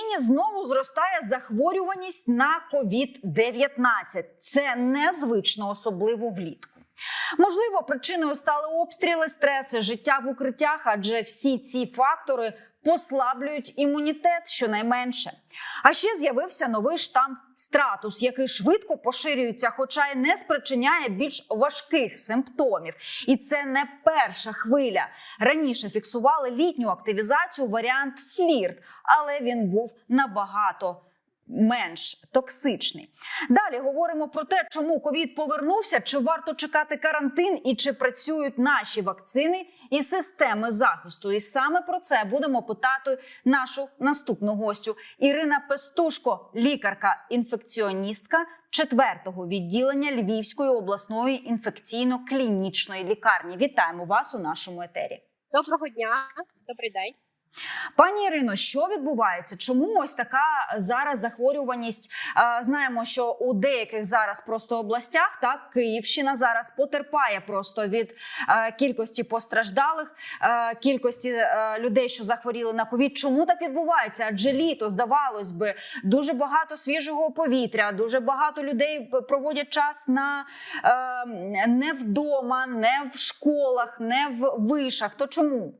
Україні знову зростає захворюваність на COVID-19. Це незвично, особливо влітку. Можливо, причиною стали обстріли, стреси, життя в укриттях, адже всі ці фактори послаблюють імунітет щонайменше. А ще з'явився новий штам стратус, який швидко поширюється, хоча й не спричиняє більш важких симптомів. І це не перша хвиля. Раніше фіксували літню активізацію варіант флірт, але він був набагато. Менш токсичний. Далі говоримо про те, чому ковід повернувся, чи варто чекати карантин і чи працюють наші вакцини і системи захисту. І саме про це будемо питати нашу наступну гостю Ірина Пестушко, лікарка-інфекціоністка четвертого відділення Львівської обласної інфекційно-клінічної лікарні. Вітаємо вас у нашому етері. Доброго дня, добрий день. Пані Ірино, що відбувається? Чому ось така зараз захворюваність? Е, Знаємо, що у деяких зараз просто областях так Київщина зараз потерпає просто від е, кількості постраждалих, е, кількості людей, що захворіли на ковід. Чому так відбувається? Адже літо здавалось би дуже багато свіжого повітря, дуже багато людей проводять час на е, не вдома, не в школах, не в вишах. То чому?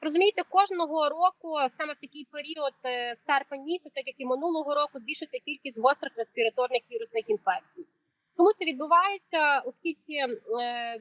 Розумієте, кожного року саме в такий період, е, серпень місяць, так як і минулого року, збільшується кількість гострих респіраторних вірусних інфекцій. Тому це відбувається, оскільки е,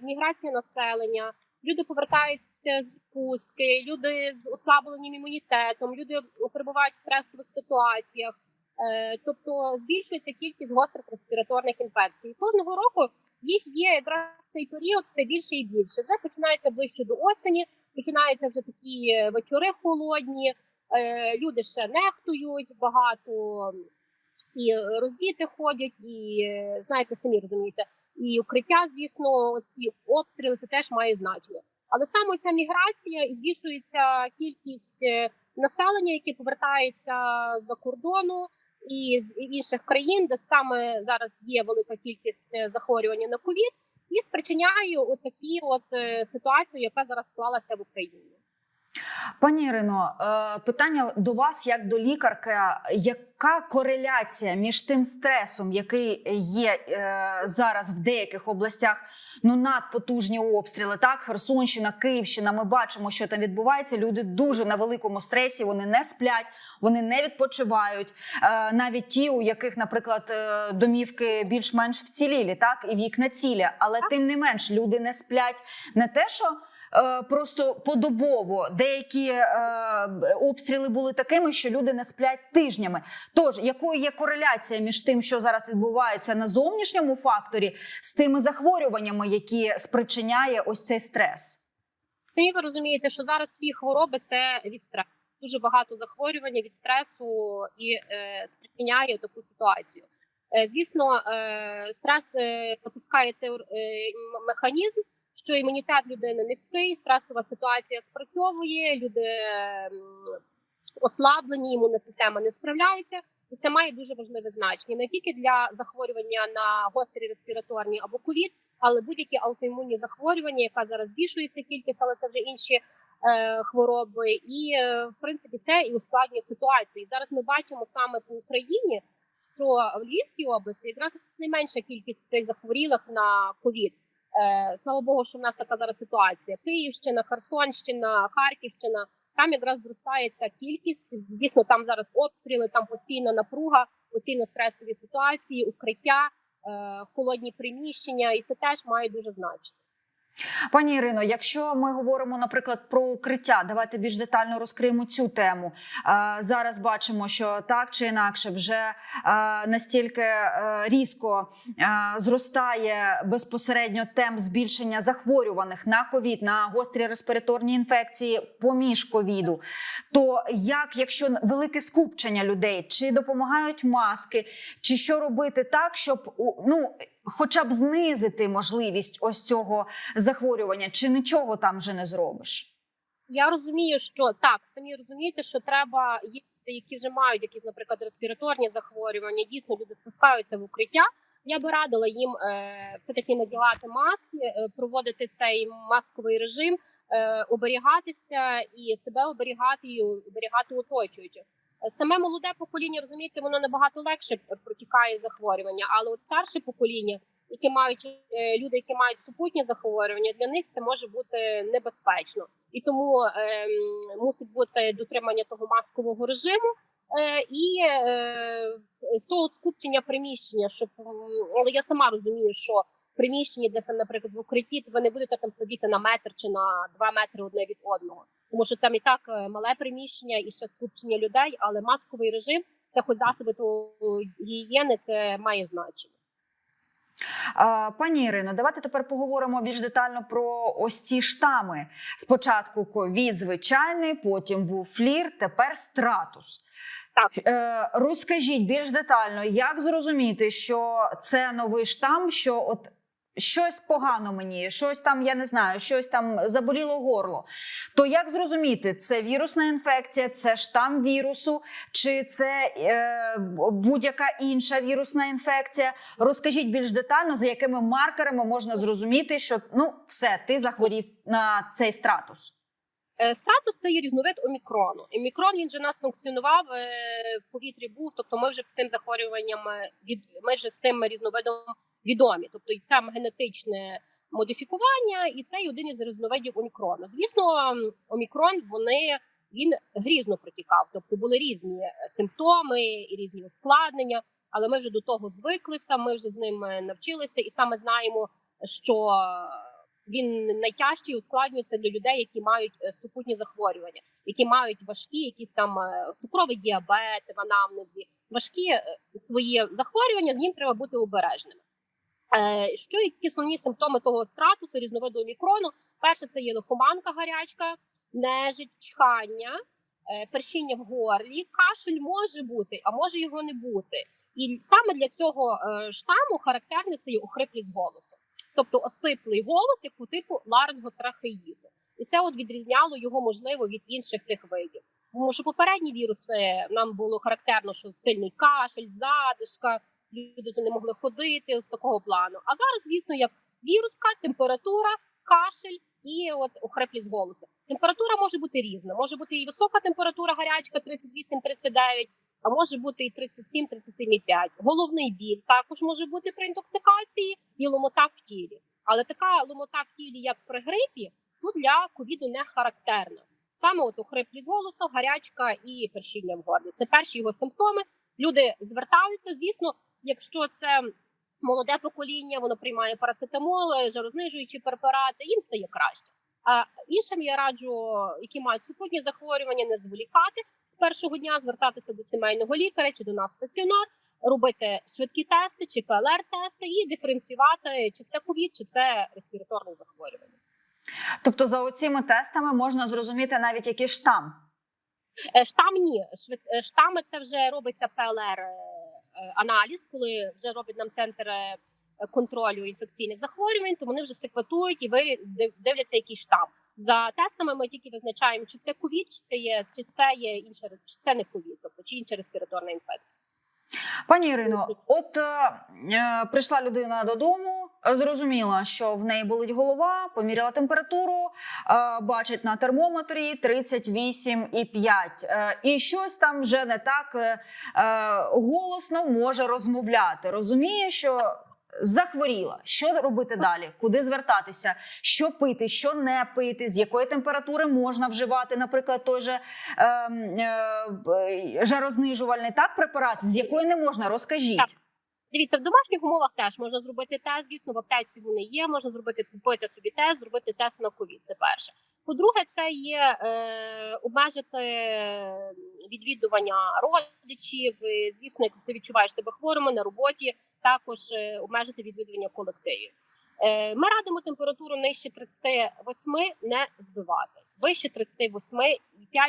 міграція населення, люди повертаються з відпустки, люди з ослабленим імунітетом, люди перебувають в стресових ситуаціях. Е, тобто збільшується кількість гострих респіраторних інфекцій. Кожного року їх є якраз цей період все більше і більше. Вже починається ближче до осені. Починаються вже такі е, вечори холодні, е, люди ще нехтують багато і роздіти ходять, і е, знаєте, самі розумієте, і укриття, звісно, ці обстріли це теж має значення. Але саме ця міграція і збільшується кількість населення, яке повертається за кордону і з інших країн, де саме зараз є велика кількість захворювання на ковід і спричиняє отакі от е, ситуацію, яка зараз склалася в Україні. Пані Ірино, е, питання до вас як до лікарки. Яка кореляція між тим стресом, який є е, зараз в деяких областях? Ну надпотужні обстріли, так Херсонщина, Київщина. Ми бачимо, що там відбувається. Люди дуже на великому стресі. Вони не сплять, вони не відпочивають. Е, Навіть ті, у яких, наприклад, домівки більш-менш вцілілі, так і вікна цілі, але тим не менш люди не сплять не те, що просто подобово. Деякі е, обстріли були такими, що люди не сплять тижнями. Тож, якою є кореляція між тим, що зараз відбувається на зовнішньому факторі, з тими захворюваннями, які спричиняє ось цей стрес? Самі ви розумієте, що зараз всі хвороби це від стресу. Дуже багато захворювання від стресу і е, спричиняє таку ситуацію. Е, звісно, е, стрес е, запускає е, механізм, що імунітет людини низький, стресова ситуація спрацьовує, люди е, ослаблені, імунна система не справляється. І це має дуже важливе значення не тільки для захворювання на гострі респіраторні або ковід, але будь-які аутоімунні захворювання, яка зараз збільшується кількість, але це вже інші е, хвороби. І е, в принципі це і ускладнює ситуацію. І зараз ми бачимо саме по Україні, що в Львівській області якраз найменша кількість цих захворілих на ковід. Е, слава Богу, що в нас така зараз ситуація. Київщина, Херсонщина, Харківщина. Там якраз зростається кількість. Звісно, там зараз обстріли, там постійна напруга, постійно стресові ситуації, укриття, е, холодні приміщення, і це теж має дуже значення. Пані Ірино, якщо ми говоримо, наприклад, про укриття, давайте більш детально розкриємо цю тему. Е, Зараз бачимо, що так чи інакше вже е, настільки е, різко зростає безпосередньо темп збільшення захворюваних на ковід, на гострі респіраторні інфекції поміж ковіду. То як, якщо велике скупчення людей, чи допомагають маски, чи що робити так, щоб ну хоча б знизити можливість ось цього захворювання, чи нічого там вже не зробиш? Я розумію, що так самі розумієте, що треба є які вже мають якісь, наприклад, респіраторні захворювання. Дійсно, люди спускаються в укриття. Я би радила їм е, все таки надягати маски, е, проводити цей масковий режим, е, оберігатися і себе оберігати і оберігати оточуючих. Саме молоде покоління, розумієте, воно набагато легше протікає захворювання, але от старше покоління, які мають е, люди, які мають супутні захворювання, для них це може бути небезпечно, і тому е, мусить бути дотримання того маскового режиму. Е, і е, з того скупчення приміщення, щоб але я сама розумію, що в приміщенні, десь там, наприклад, в укритті, ви не будете там сидіти на метр чи на два метри одне від одного, тому що там і так е, мале приміщення і ще скупчення людей, але масковий режим це хоч засоби того гігієни, це має значення. Пані Ірино, давайте тепер поговоримо більш детально про ось ці штами. Спочатку ковід звичайний, потім був флір, тепер стратус. Так. Е, розкажіть більш детально, як зрозуміти, що це новий штам, що от щось погано мені, щось там, я не знаю, щось там заболіло горло. То як зрозуміти, це вірусна інфекція, це штам вірусу, чи це е, будь-яка інша вірусна інфекція? Розкажіть більш детально, за якими маркерами можна зрозуміти, що ну все, ти захворів на цей стратус. Е, Стратус це є різновид омікрону. Омікрон він же нас функціонував е, в повітрі. Був, тобто ми вже цим захворюванням е, від ми вже з тим різновидом відомі. Тобто і це генетичне модифікування, і це один із різновидів омікрона. Звісно, омікрон вони він грізно протікав, тобто були різні е, симптоми і різні ускладнення. Але ми вже до того звиклися. Ми вже з ним е, навчилися, і саме знаємо, що він найтяжчий ускладнюється для людей, які мають е, супутні захворювання, які мають важкі, якісь там цукровий діабет в анамнезі, важкі свої захворювання. З ним треба бути обережними. Е, Що які основні симптоми того стратусу різновиду омікрону? Перше, це є лихоманка, гарячка, нежить, чхання, е, першіння в горлі, кашель може бути, а може його не бути. І саме для цього е, штаму характерний це є охриплість голосу тобто осиплий голос, як по типу ларинготрахеїду. І це от відрізняло його можливо від інших тих видів. Тому що попередні віруси нам було характерно, що сильний кашель, задишка, люди вже не могли ходити з такого плану. А зараз, звісно, як віруска, температура, кашель і от охриплість голосу. Температура може бути різна. Може бути і висока температура, гарячка 38-39, а може бути і 37-37,5. Головний біль також може бути при інтоксикації і ломота в тілі. Але така ломота в тілі, як при грипі, тут для ковіду не характерна. Саме от охриплість голосу, гарячка і першіння в горлі. Це перші його симптоми. Люди звертаються. Звісно, якщо це молоде покоління, воно приймає парацетамол, жарознижуючі препарати, їм стає краще. А іншим я раджу, які мають супутні захворювання, не зволікати з першого дня, звертатися до сімейного лікаря чи до нас стаціонар, робити швидкі тести чи ПЛР-тести і диференціювати, чи це ковід, чи це респіраторне захворювання. Тобто, за оціми тестами можна зрозуміти навіть який штам. Е, Штам ні, е, штами це вже робиться ПЛР е, аналіз, коли вже робить нам центр е, контролю інфекційних захворювань, то вони вже секватують і дивляться, якийсь штам. За тестами ми тільки визначаємо, чи це ковід, чи це є, чи це є інше, чи це не ковід, тобто чи інша респіраторна інфекція. Пані Ірино, от е, е, прийшла людина додому, зрозуміла, що в неї болить голова, поміряла температуру, е, бачить на термометрі 38,5. Е, і щось там вже не так е, е, голосно може розмовляти. Розуміє, що захворіла. Що робити далі? Куди звертатися? Що пити, що не пити, з якої температури можна вживати, наприклад, той же ем, е, жарознижувальний так препарат, з якої не можна, розкажіть. Дивіться, в домашніх умовах теж можна зробити тест. Звісно, в аптеці вони є. Можна зробити купити собі тест, зробити тест на ковід. Це перше. По-друге, це є е, обмежити відвідування родичів. Звісно, як ти відчуваєш себе хворими на роботі, також е, обмежити відвідування колективів. Е, ми радимо температуру нижче 38 не збивати. Вище 38,5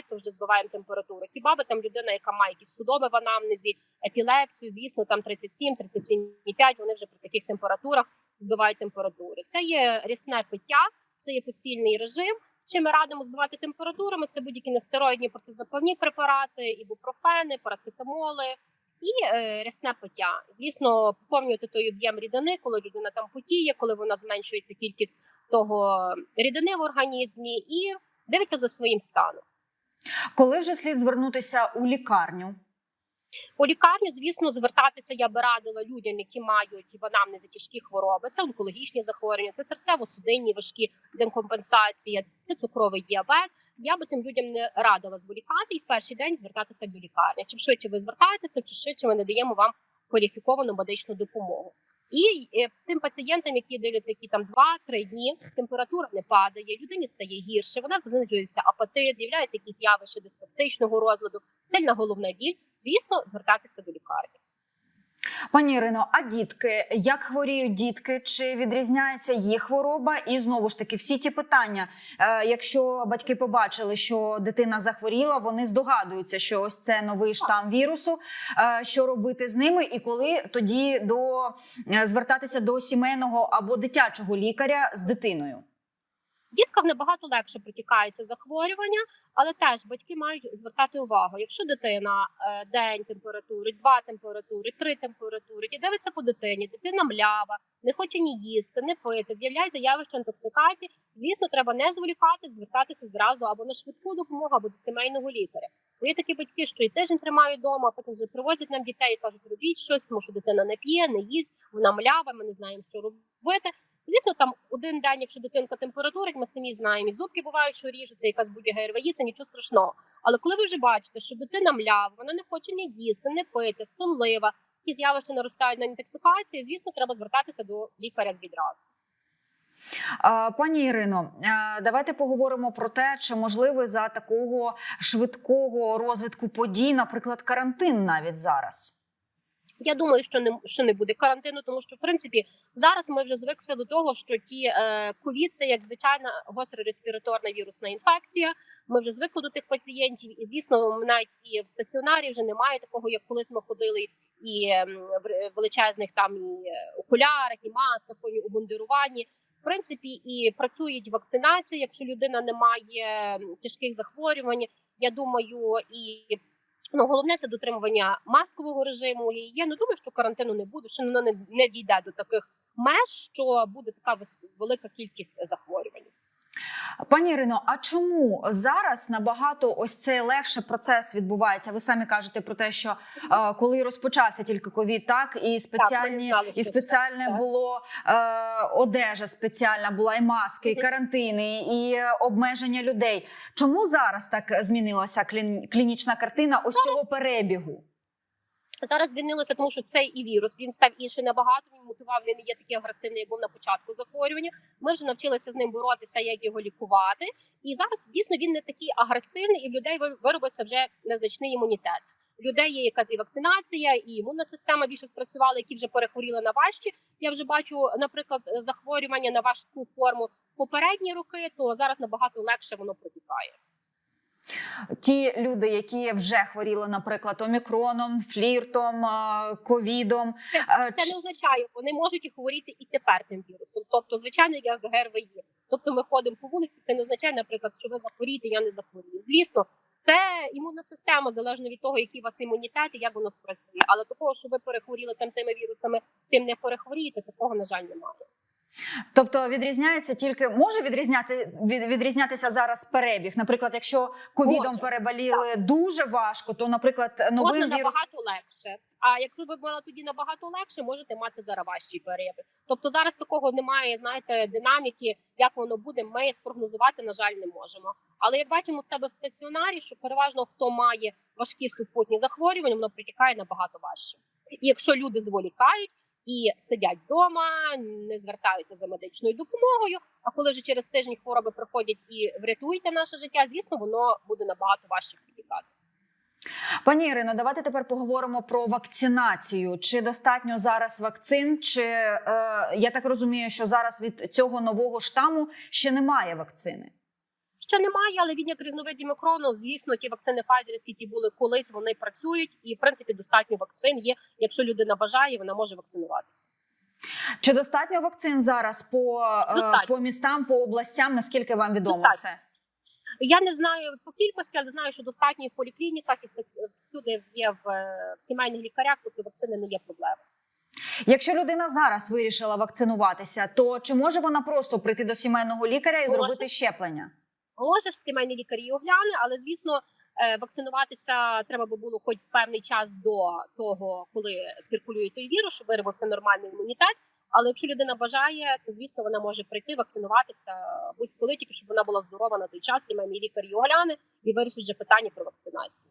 то вже збиваємо температуру. Хіба би там людина, яка має якісь судоми в анамнезі, епілепсію, звісно, там 37, 37,5, вони вже при таких температурах збивають температури. Це є рясне пиття, це є постільний режим. Чим ми радимо збивати температурами? Це будь-які нестероїдні протизапальні препарати, ібупрофени, парацетамоли і е, рясне пиття. Звісно, поповнювати той об'єм рідини, коли людина там потіє, коли вона зменшується кількість того рідини в організмі, і дивиться за своїм станом. Коли вже слід звернутися у лікарню? У лікарні, звісно, звертатися я би радила людям, які мають в анамнезі тяжкі хвороби. Це онкологічні захворювання, це серцево-судинні важкі декомпенсація, це цукровий діабет. Я би тим людям не радила зволікати і в перший день звертатися до лікарні. Чим швидше ви звертаєтеся, чим швидше ми надаємо вам кваліфіковану медичну допомогу. І е, тим пацієнтам, які дивляться, які там 2-3 дні, температура не падає, людині стає гірше, вона знижується апатит, з'являються якісь явища диспепсичного розладу, сильна головна біль. Звісно, звертатися до лікарні. Пані Ірино, а дітки, як хворіють дітки? Чи відрізняється їх хвороба? І знову ж таки, всі ті питання. Е, якщо батьки побачили, що дитина захворіла, вони здогадуються, що ось це новий штам вірусу. Е, що робити з ними, і коли тоді до е, звертатися до сімейного або дитячого лікаря з дитиною? Діткам набагато легше протікається захворювання, але теж батьки мають звертати увагу. Якщо дитина е, день температури, два температури, три температури, і дивиться по дитині, дитина млява, не хоче ні їсти, не пити, з'являється явище інтоксикації. Звісно, треба не зволікати, звертатися зразу або на швидку допомогу, або до сімейного лікаря. Бо є такі батьки, що і тиждень тримають вдома, а потім вже привозять нам дітей і кажуть, робіть щось, тому що дитина не п'є, не їсть, вона млява, ми не знаємо, що робити. Звісно, там один день, якщо дитинка температурить, ми самі знаємо, і зубки бувають, що ріжуться, якась будь-яка ГРВІ, це нічого страшного. Але коли ви вже бачите, що дитина млява, вона не хоче ні їсти, не пити, сонлива, і з'явища наростають на інтоксикації, звісно, треба звертатися до лікаря відразу. Пані Ірино, давайте поговоримо про те, чи можливий за такого швидкого розвитку подій, наприклад, карантин навіть зараз. Я думаю, що не що не буде карантину, тому що в принципі зараз ми вже звикли до того, що ті е, ковід це як звичайна гостра респіраторна вірусна інфекція. Ми вже звикли до тих пацієнтів, і звісно, навіть і в стаціонарі вже немає такого, як колись ми ходили і в величезних там і е, окулярах, і масках, і обмундируванні. В принципі, і працюють вакцинації, якщо людина не має тяжких захворювань. Я думаю, і Ну, головне це дотримування маскового режиму. І я не думаю, що карантину не буде, що воно не, не дійде до таких меж, що буде така велика кількість захворюваності. Пані Ірино, а чому зараз набагато ось цей легше процес відбувається? Ви самі кажете про те, що е, коли розпочався тільки ковід, так і спеціальні знали, і спеціальне так. було е, одежа спеціальна була, і маски, і карантини, і обмеження людей. Чому зараз так змінилася клін, клінічна картина ось цього перебігу? Зараз звільнилося, тому що цей і вірус він став інший набагато. Він мутував, він не є такий агресивний, як був на початку захворювання. Ми вже навчилися з ним боротися, як його лікувати. І зараз дійсно він не такий агресивний, і в людей виробився вже незначний імунітет. У людей є якась і вакцинація, і імунна система більше спрацювала, які вже перехворіли на важчі. Я вже бачу, наприклад, захворювання на важку форму попередні роки, то зараз набагато легше воно протікає. Ті люди, які вже хворіли, наприклад, омікроном, фліртом, е, ковідом, е, Це не означає, вони можуть і хворіти і тепер тим вірусом. Тобто, звичайно, як ГРВІ. Тобто, ми ходимо по вулиці. Це не означає, наприклад, що ви захворієте, я не захворію. Звісно, це імунна система залежно від того, який у вас імунітет і як воно спрацює. Але такого, що ви перехворіли там тими вірусами, тим не перехворієте, такого на жаль немає. Тобто відрізняється тільки може відрізняти від, відрізнятися зараз перебіг. Наприклад, якщо ковідом Може, переболіли дуже важко, то, наприклад, новим Можна вірусом набагато легше. А якщо ви мали тоді набагато легше, можете мати зараз важчий перебіг. Тобто зараз такого немає, знаєте, динаміки, як воно буде. Ми спрогнозувати, на жаль, не можемо. Але як бачимо в себе в стаціонарі, що переважно хто має важкі супутні захворювання, воно протікає набагато важче. І якщо люди зволікають і сидять вдома, не звертаються за медичною допомогою. А коли вже через тиждень хвороби приходять і врятуєте наше життя, звісно, воно буде набагато важче протікати. пані Ірино, давайте тепер поговоримо про вакцинацію. Чи достатньо зараз вакцин? Чи е, я так розумію, що зараз від цього нового штаму ще немає вакцини? Ще немає, але він як різновид мікрону, звісно, ті вакцини Pfizer, які були колись, вони працюють, і в принципі достатньо вакцин є. Якщо людина бажає, вона може вакцинуватися. Чи достатньо вакцин зараз по, е, Достатньо. по містам, по областям? Наскільки вам відомо Достатньо. це? Я не знаю по кількості, але знаю, що достатньо в поліклініках і всюди є в, е, в сімейних лікарях, тобто вакцини не є проблемою. Якщо людина зараз вирішила вакцинуватися, то чи може вона просто прийти до сімейного лікаря і Може. зробити щеплення? Може, сімейний лікар її огляне, але звісно, Е, Вакцинуватися треба би було хоч певний час до того, коли циркулює той вірус, щоб виробився нормальний імунітет. Але якщо людина бажає, то звісно вона може прийти вакцинуватися будь-коли, тільки щоб вона була здорова на той час, сімейний лікар її огляне і вирішить вже питання про вакцинацію.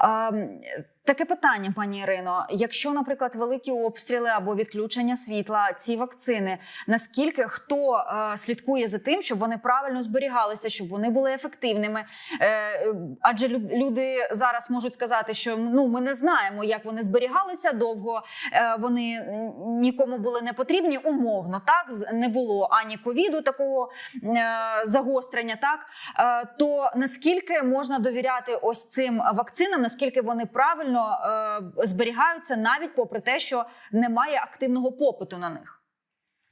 Ем, Таке питання, пані Ірино. Якщо, наприклад, великі обстріли або відключення світла, ці вакцини, наскільки хто е, слідкує за тим, щоб вони правильно зберігалися, щоб вони були ефективними? Е, адже люди зараз можуть сказати, що ну ми не знаємо, як вони зберігалися довго. Е, вони нікому були не потрібні. Умовно, так не було ані ковіду такого е, загострення, так Е, то наскільки можна довіряти ось цим вакцинам, наскільки вони правильно е, зберігаються, навіть попри те, що немає активного попиту на них.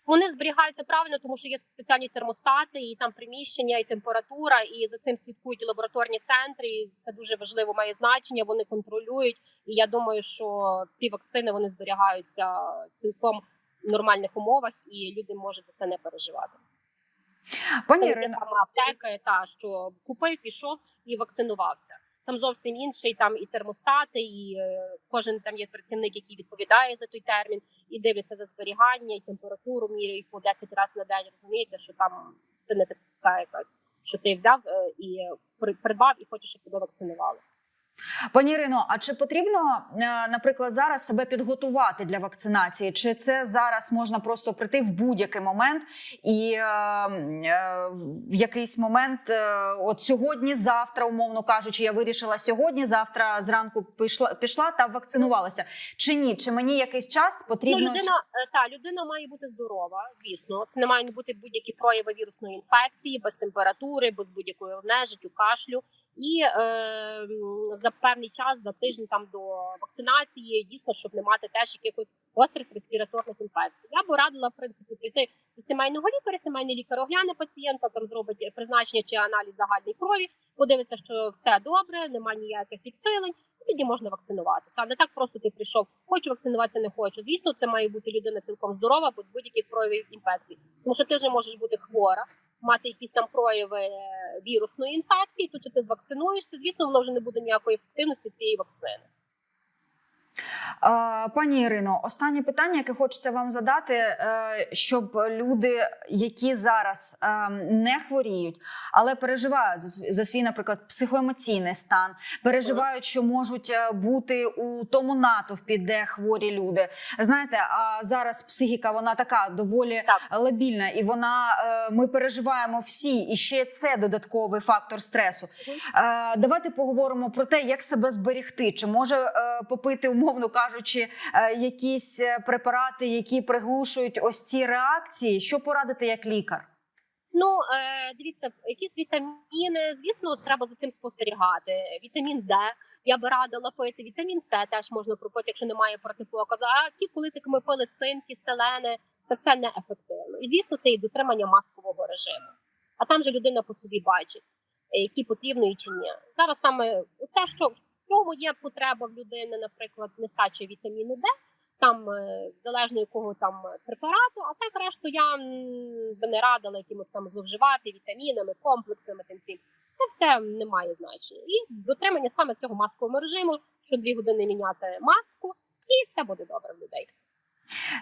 Вони зберігаються правильно, тому що є спеціальні термостати, і там приміщення, і температура, і за цим слідкують і лабораторні центри. І це дуже важливо має значення. Вони контролюють. І я думаю, що всі вакцини вони зберігаються цілком в нормальних умовах, і люди можуть за це не переживати. Пані аптека, та що купив, пішов і вакцинувався. Там зовсім інший, там і термостати, і е, кожен там є працівник, який відповідає за той термін, і дивиться за зберігання, і температуру міряють по 10 разів на день. Розумієте, що там це не така якась, що ти взяв е, і при- придбав, і хочеш, щоб тебе вакцинували. Пані Ірино, а чи потрібно, е, наприклад, зараз себе підготувати для вакцинації? Чи це зараз можна просто прийти в будь-який момент і е, е, в якийсь момент, от сьогодні, завтра, умовно кажучи, я вирішила сьогодні, завтра зранку пішла пішла та вакцинувалася? Чи ні? Чи мені якийсь час потрібно? Ну, людина та людина має бути здорова, звісно. Це не мають бути будь-які прояви вірусної інфекції, без температури, без будь-якої нежиттю, кашлю. І е, за певний час, за тиждень там до вакцинації, дійсно, щоб не мати теж якихось гострих респіраторних інфекцій. Я б радила в принципі прийти до сімейного лікаря. Сімейний лікар огляне пацієнта, там зробить призначення чи аналіз загальної крові, подивиться, що все добре, немає ніяких відхилень. Тоді можна вакцинуватися. А не так просто ти прийшов, хочу вакцинуватися, не хочу. Звісно, це має бути людина цілком здорова, без будь-яких проявів інфекцій. Тому що ти вже можеш бути хвора, мати якісь там прояви е, вірусної інфекції. То чи ти звакцинуєшся? Звісно, воно вже не буде ніякої ефективності цієї вакцини. Пані Ірино, останнє питання, яке хочеться вам задати, е, щоб люди, які зараз е, не хворіють, але переживають за свій- наприклад, психоемоційний стан, переживають, що можуть е, бути у тому натовпі, де хворі люди. Знаєте, а зараз психіка вона така доволі Так. лабільна, і вона ми переживаємо всі, і ще це додатковий фактор стресу. Давайте поговоримо про те, як себе зберегти. Чи може попити, умовно кажучи, е, якісь е, препарати, які приглушують ось ці реакції? Що порадити як лікар? Ну е, дивіться, якісь вітаміни, звісно, треба за цим спостерігати. Вітамін Д. Я би радила пити вітамін С, теж можна пропити, якщо немає протипоказу. А ті, колись як ми пили цинки, селени, це все неефективно. І звісно, це і дотримання маскового режиму. А там же людина по собі бачить, які потрібно і чи ні. Зараз саме це що чому є потреба в людини, наприклад, нестача вітаміну Д. Там е, залежно якого там препарату, а так решту я би не радила якимось там зловживати вітамінами, комплексами тим всім. Це все не має значення. І дотримання саме цього маскового режиму, що дві години міняти маску, і все буде добре в людей.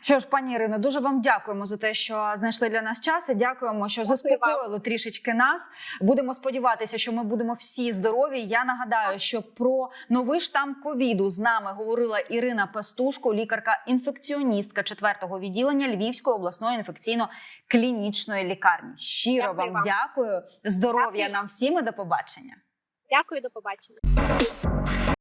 Що ж, пані Ірино, дуже вам дякуємо за те, що знайшли для нас час. і Дякуємо, що заспокоїли трішечки нас. Будемо сподіватися, що ми будемо всі здорові. Я нагадаю, що про новий штам ковіду з нами говорила Ірина Пастушко, лікарка-інфекціоністка 4-го відділення Львівської обласної інфекційно-клінічної лікарні. Щиро Дякую вам дякую. Здоров'я нам всім і до побачення. Дякую, до побачення.